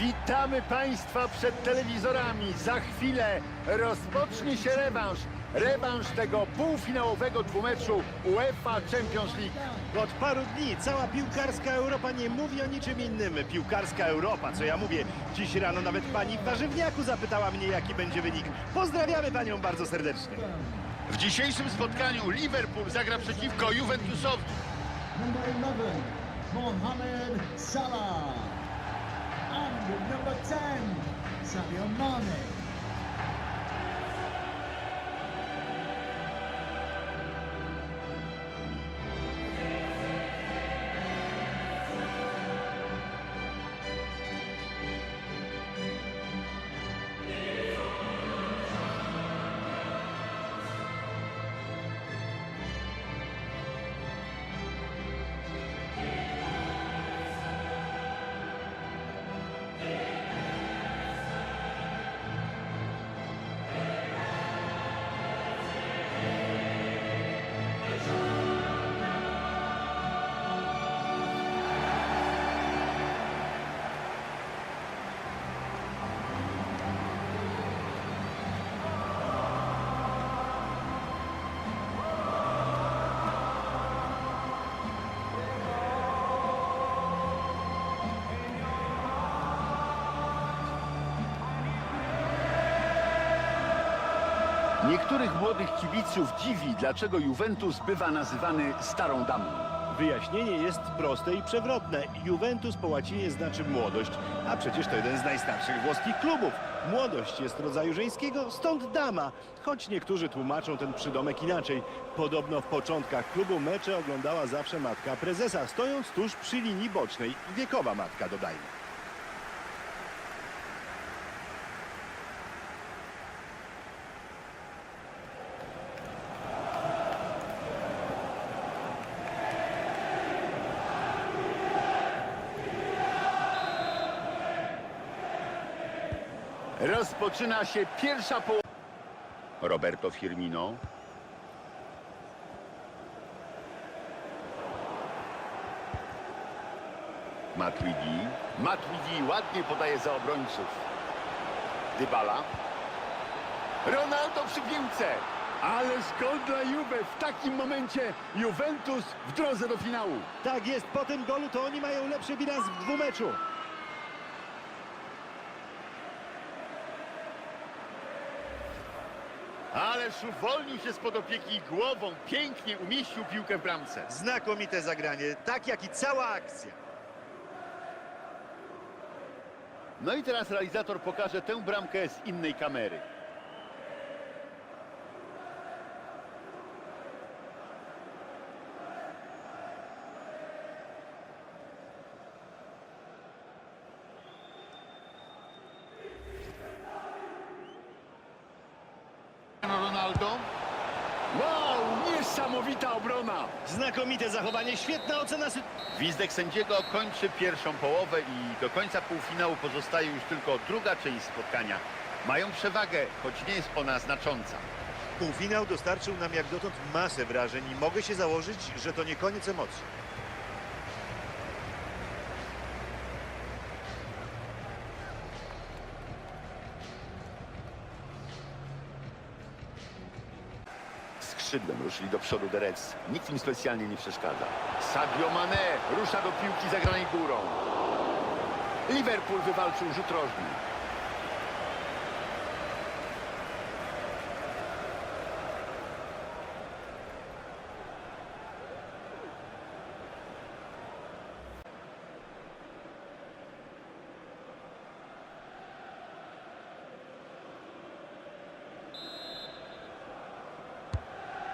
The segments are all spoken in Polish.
Witamy Państwa przed telewizorami. Za chwilę rozpocznie się rewanż. Rewanż tego półfinałowego dwumeczu UEFA Champions League. Od paru dni cała piłkarska Europa nie mówi o niczym innym. Piłkarska Europa, co ja mówię. Dziś rano nawet pani w warzywniaku zapytała mnie, jaki będzie wynik. Pozdrawiamy panią bardzo serdecznie. W dzisiejszym spotkaniu Liverpool zagra przeciwko Juventusowi. Number 11, Mohamed Salah. And number 10, Sadio Mane. Niektórych młodych kibiców dziwi, dlaczego Juventus bywa nazywany starą damą. Wyjaśnienie jest proste i przewrotne. Juventus po łacinie znaczy młodość, a przecież to jeden z najstarszych włoskich klubów. Młodość jest rodzaju żeńskiego, stąd dama. Choć niektórzy tłumaczą ten przydomek inaczej. Podobno w początkach klubu mecze oglądała zawsze matka prezesa, stojąc tuż przy linii bocznej. Wiekowa matka, dodajmy. Rozpoczyna się pierwsza połowa. Roberto Firmino. Matuidi. Matuidi ładnie podaje za obrońców. Dybala. Ronaldo przy piłce. Ależ gol dla Juve. W takim momencie Juventus w drodze do finału. Tak jest, po tym golu to oni mają lepszy bilans w dwumeczu. Ależ uwolnił się spod opieki i głową. Pięknie umieścił piłkę w bramce. Znakomite zagranie, tak jak i cała akcja. No i teraz realizator pokaże tę bramkę z innej kamery. Ronaldo. Wow, niesamowita obrona. Znakomite zachowanie, świetna ocena sy- Gwizdek sędziego kończy pierwszą połowę i do końca półfinału pozostaje już tylko druga część spotkania. Mają przewagę, choć nie jest ona znacząca. Półfinał dostarczył nam jak dotąd masę wrażeń i mogę się założyć, że to nie koniec emocji. Skrzydłem ruszyli do przodu Derec. Nikt im specjalnie nie przeszkadza. Sadio Mane rusza do piłki zagranej górą. Liverpool wywalczył rzut rożny.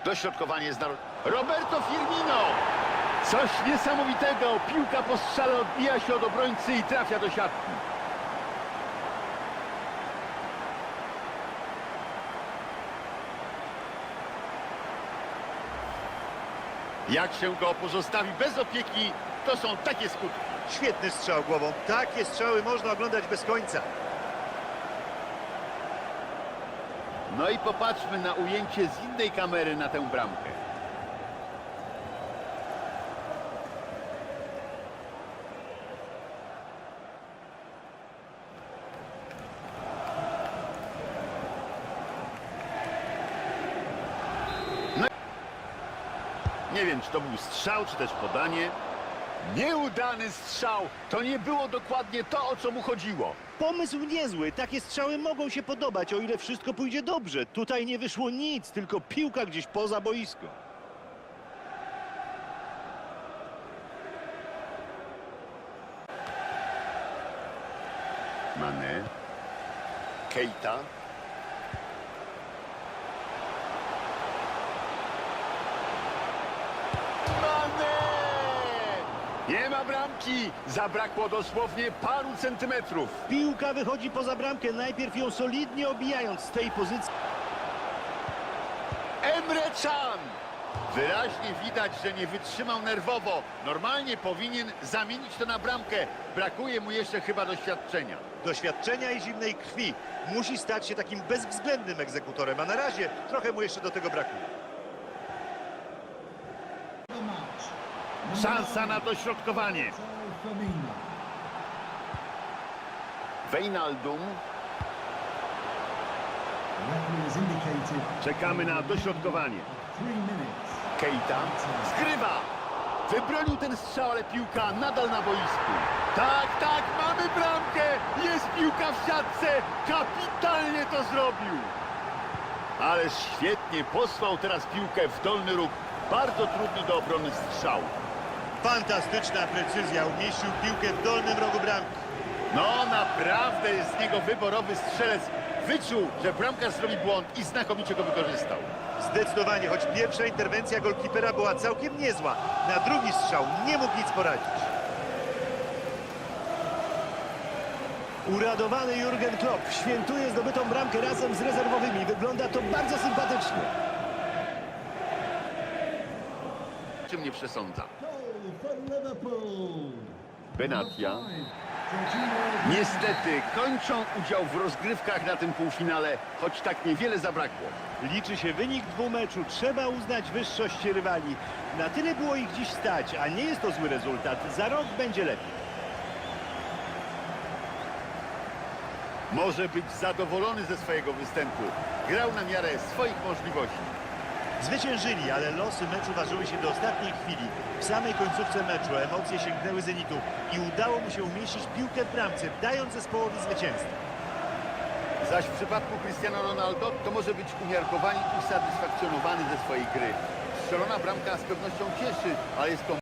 Dośrodkowanie z nar- Roberto Firmino! Coś niesamowitego. Piłka po strzale odbija się od obrońcy i trafia do siatki. Jak się go pozostawi bez opieki, to są takie skutki. Świetny strzał głową. Takie strzały można oglądać bez końca. No i popatrzmy na ujęcie z innej kamery na tę bramkę. No Nie wiem, czy to był strzał, czy też podanie. Nieudany strzał. To nie było dokładnie to, o co mu chodziło. Pomysł niezły, takie strzały mogą się podobać, o ile wszystko pójdzie dobrze. Tutaj nie wyszło nic, tylko piłka gdzieś poza boisko. Mane. Keita. Mane! Nie ma bramki. Zabrakło dosłownie paru centymetrów. Piłka wychodzi poza bramkę, najpierw ją solidnie obijając z tej pozycji. Emre Can! Wyraźnie widać, że nie wytrzymał nerwowo. Normalnie powinien zamienić to na bramkę. Brakuje mu jeszcze chyba doświadczenia. Doświadczenia i zimnej krwi. Musi stać się takim bezwzględnym egzekutorem, a na razie trochę mu jeszcze do tego brakuje. Szansa na dośrodkowanie. Indicated Czekamy na dośrodkowanie. Keita skrywa. Wybronił ten strzał, ale piłka nadal na boisku. Tak, tak, mamy bramkę. Jest piłka w siatce. Kapitalnie to zrobił. Ależ świetnie posłał teraz piłkę w dolny róg. Bardzo trudny do obrony strzał. Fantastyczna precyzja, umieścił piłkę w dolnym rogu bramki. No naprawdę jest z niego wyborowy strzelec. Wyczuł, że bramkarz zrobi błąd i znakomicie go wykorzystał. Zdecydowanie, choć pierwsza interwencja golkipera była całkiem niezła, na drugi strzał nie mógł nic poradzić. Uradowany Jurgen Klopp świętuje zdobytą bramkę razem z rezerwowymi. Wygląda to bardzo sympatycznie. Czym nie przesądza. Benatia. Jorginho Niestety kończą udział w rozgrywkach na tym półfinale, choć tak niewiele zabrakło. Liczy się wynik dwumeczu, trzeba uznać wyższość rywali. Na tyle było ich dziś stać, a nie jest to zły rezultat. Za rok będzie lepiej. Może być zadowolony ze swojego występu. Grał na miarę swoich możliwości. Zwyciężyli, ale losy meczu ważyły się do ostatniej chwili. W samej końcówce meczu emocje sięgnęły Zenitu i udało mu się umieścić piłkę w bramce, dając zespołowi zwycięstwo. Zaś w przypadku Cristiano Ronaldo to może być umiarkowany i usatysfakcjonowany ze swojej gry. Strzelona bramka z pewnością cieszy, ale jest to